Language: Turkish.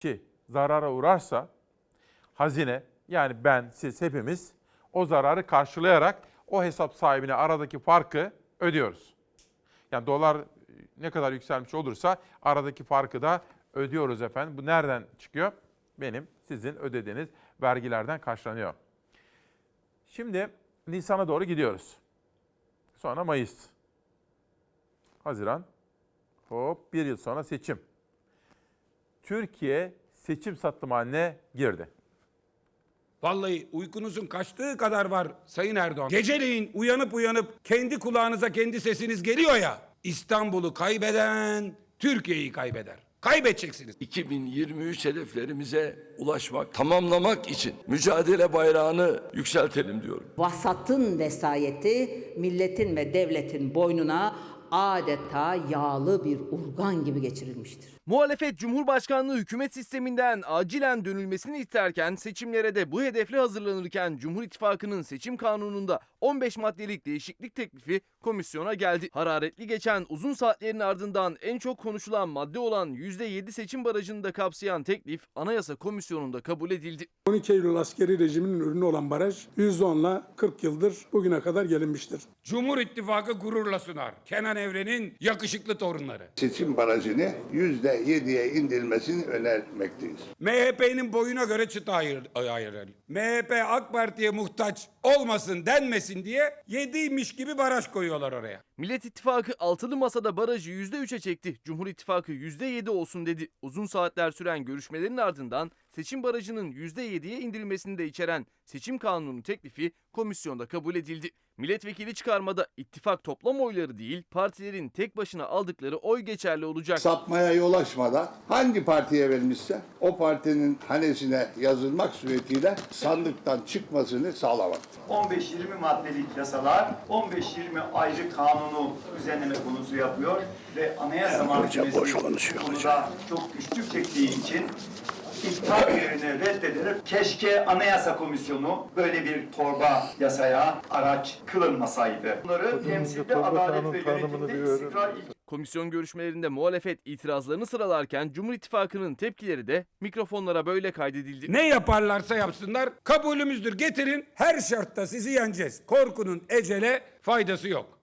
ki zarara uğrarsa hazine yani ben, siz hepimiz o zararı karşılayarak o hesap sahibine aradaki farkı ödüyoruz. Yani dolar ne kadar yükselmiş olursa aradaki farkı da ödüyoruz efendim. Bu nereden çıkıyor? Benim, sizin ödediğiniz vergilerden karşılanıyor. Şimdi Nisan'a doğru gidiyoruz. Sonra Mayıs. Haziran. Hop bir yıl sonra seçim. Türkiye seçim sattım haline girdi. Vallahi uykunuzun kaçtığı kadar var Sayın Erdoğan. Geceleyin uyanıp uyanıp kendi kulağınıza kendi sesiniz geliyor ya. İstanbul'u kaybeden Türkiye'yi kaybeder. Kaybedeceksiniz. 2023 hedeflerimize ulaşmak, tamamlamak için mücadele bayrağını yükseltelim diyorum. Vasatın vesayeti milletin ve devletin boynuna adeta yağlı bir urgan gibi geçirilmiştir. Muhalefet Cumhurbaşkanlığı hükümet sisteminden acilen dönülmesini isterken seçimlere de bu hedefle hazırlanırken Cumhur İttifakı'nın seçim kanununda 15 maddelik değişiklik teklifi komisyona geldi. Hararetli geçen uzun saatlerin ardından en çok konuşulan madde olan %7 seçim barajını da kapsayan teklif Anayasa Komisyonu'nda kabul edildi. 12 Eylül askeri rejiminin ürünü olan baraj %10'la 40 yıldır bugüne kadar gelinmiştir. Cumhur İttifakı gururla sunar. Kenan Evren'in yakışıklı torunları. seçim barajını yüzde yediye indirmesini önermekteyiz. MHP'nin boyuna göre çıta ayır, ayırır. MHP AK Parti'ye muhtaç olmasın denmesin diye yediymiş gibi baraj koyuyorlar oraya. Millet İttifakı altılı masada barajı %3'e çekti. Cumhur İttifakı %7 olsun dedi. Uzun saatler süren görüşmelerin ardından seçim barajının %7'ye indirilmesini de içeren seçim kanunu teklifi komisyonda kabul edildi. Milletvekili çıkarmada ittifak toplam oyları değil, partilerin tek başına aldıkları oy geçerli olacak. Sapmaya yol açmadan hangi partiye verilmişse o partinin hanesine yazılmak suretiyle sandıktan çıkmasını sağlamaktır. 15-20 maddelik yasalar 15-20 ayrı kanunu düzenleme konusu yapıyor ve Anayasa Mahkemesi konuda çok güçlük çektiği için iptal yerine reddedilerek keşke Anayasa Komisyonu böyle bir torba yasaya araç kılınmasaydı. Bunları temsilde adalet ve yönetimde istikrar Komisyon görüşmelerinde muhalefet itirazlarını sıralarken Cumhur İttifakı'nın tepkileri de mikrofonlara böyle kaydedildi. Ne yaparlarsa yapsınlar kabulümüzdür. Getirin her şartta sizi yeneceğiz. Korkunun ecele faydası yok.